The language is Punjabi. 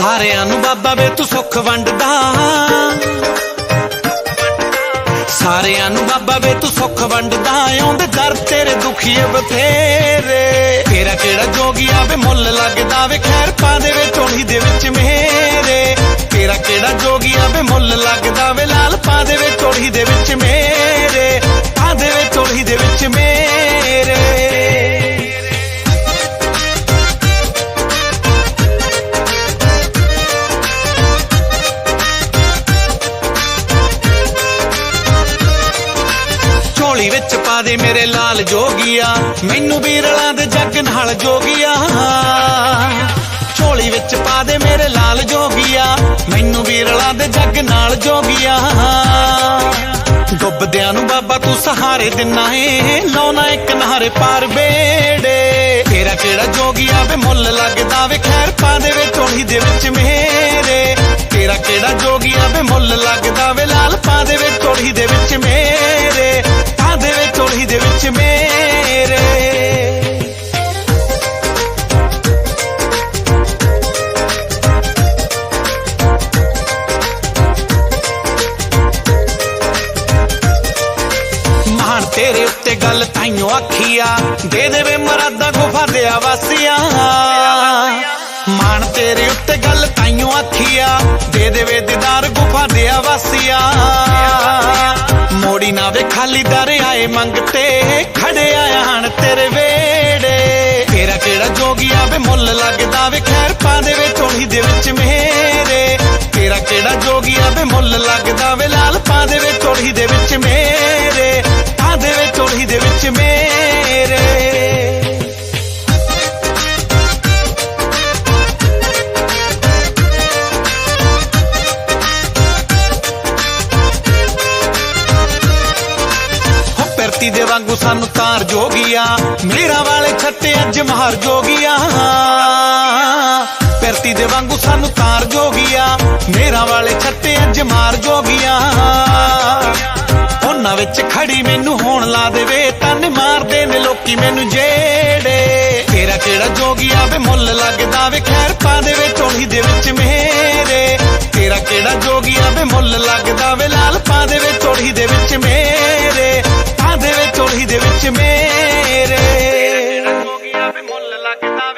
ਸਾਰਿਆਂ ਨੂੰ ਬਾਬਾ ਵੇ ਤੂੰ ਸੁੱਖ ਵੰਡਦਾ। ਸਾਰਿਆਂ ਨੂੰ ਬਾਬਾ ਵੇ ਤੂੰ ਸੁੱਖ ਵੰਡਦਾ। ਆਉਂਦੇ ਦਰ ਤੇਰੇ ਦੁਖੀਏ ਬਥੇਰੇ। ਤੇਰਾ ਕਿਹੜਾ ਜੋਗੀਆ ਵੇ, ਮੁੱਲ ਲੱਗਦਾ ਵੇ ਖੈਰ ਪਾ ਦੇ ਵੇ ਝੋਲੀ ਦੇ ਵਿੱਚ ਮੇਰੇ। ਤੇਰਾ ਕਿਹੜਾ ਜੋਗੀਆ ਵੇ, ਮੁੱਲ ਲੱਗਦਾ ਵੇ ਵਿੱਚ ਪਾ ਦੇ ਮੇਰੇ ਲਾਲ ਜੋਗੀਆ। ਮੈਨੂੰ ਵੀ ਰਲਾਂ ਦੇ ਜੱਗ ਨਾਲ ਜੋਗੀਆ। ਝੋਲੀ ਵਿੱਚ ਪਾ ਦੇ ਮੇਰੇ ਲਾਲ ਜੋਗੀਆ। ਮੈਨੂੰ ਵੀ ਰਲਾਂ ਦੇ ਜੱਗ ਨਾਲ ਜੋਗੀਆ। ਡੁੱਬਦਿਆਂ ਨੂੰ ਬਾਬਾ ਤੂੰ ਸਹਾਰੇ ਦਿਨਾ ਏ। ਲਾਉਣਾ ਇੱਕ ਨਹਾਰੇ ਪਾਰ ਬੇੜੇ। ਤੇਰਾ ਕਿਹੜਾ ਜੋਗੀਆ ਵੇ ਮੁੱਲ ਲੱਗਦਾ ਵੇ। ਖੈਰ ਪਾ ਦੇ ਵੇ ਝੋਲੀ ਤੇਰੇ ਉੱਤੇ ਗੱਲ ਤਾਈਓ ਆਖੀਆ। ਦੇ ਦੇਵੇ ਮਰਾਦਾ ਗੁਫਾ ਦੇ ਆਵਾਸੀਆਂ ਮਾਣ ਤੇਰੇ ਉੱਤੇ ਗੱਲ ਤਾਈਓ ਆਖੀਆ। ਦੇ ਦੇਵੇ ਦੀਦਾਰ ਗੁਫਾ ਦੇ ਆਵਾਸੀਆਂ ਮੋੜੀ ਨਾ ਵੇ ਖਾਲੀ ਦਰ ਆਏ ਮੰਗਤੇ ਖੜੇ ਆਇਆ ਤੇਰੇ ਵੇੜੇ। ਤੇਰਾ ਕਿਹੜਾ ਜੋਗੀਆ ਵੇ ਮੁੱਲ ਲੱਗਦਾ ਵੇ, ਖੈਰ ਪਾ ਦੇ ਵੇ ਝੋਲੀ ਦੇ ਵਿੱਚ ਮੇਰੇ ਤੇਰਾ ਕਿਹੜਾ ਜੋਗੀਆ ਵੇ ਮੁੱਲ ਲੱਗਦਾ ਵੇ, ਲਾਲ ਪਾ ਦੇ ਵੇ ਝੋਲੀ ਦੇ ਵਿੱਚ ਮੇਰੇ ਹੋ ਦੇ ਵਾਂਗੂ ਸਾਨੂੰ ਤਾਰ ਜੋਗੀਆ। ਮੇਰਾ ਵਾਲੇ ਛੱਤੇ ਅੱਜ ਮਹਾਰ ਜੋਗੀਆ। ਪਿਰਤੀ ਦੇ ਵਾਂਗੂ ਸਾਨੂੰ ਤਾਰ ਜੋਗੀਆ। ਮੇਰਾ ਵਾਲੇ ਛੱਤੇ ਅੱਜ ਮਾਰ ਜੋਗੀਆ। ਉਹਨਾਂ ਵਿੱਚ ਖੜੀ ਮੈਨੂੰ ਹੋਣ ਲਾ ਦੇਵੇ, ਤਨ ਮਾਰਦੇ ਨੇ ਲੋਕੀ ਮੈਨੂੰ ਜਿਹੜੇ ਤੇਰਾ ਕਿਹੜਾ ਜੋਗੀਆ ਵੇ, ਮੁੱਲ ਲੱਗਦਾ ਵੇ, ਖੈਰ ਪਾ ਦੇਵੇ ਝੋਲੀ ਦੇ ਵਿੱਚ ਮੇਰੇ। ਤੇਰਾ ਕਿਹੜਾ ਜੋਗੀਆ ਵੇ, ਮੁੱਲ ਲੱਗਦਾ ਵੇ, ਲਾਲ ਪਾ ਦੇ ਵਿੱਚ ਮੇਰੇ ਤੇਰੇ ਰੰਗੋ ਗਿਆ ਵੇ ਮੁੱਲ ਲੱਗਦਾ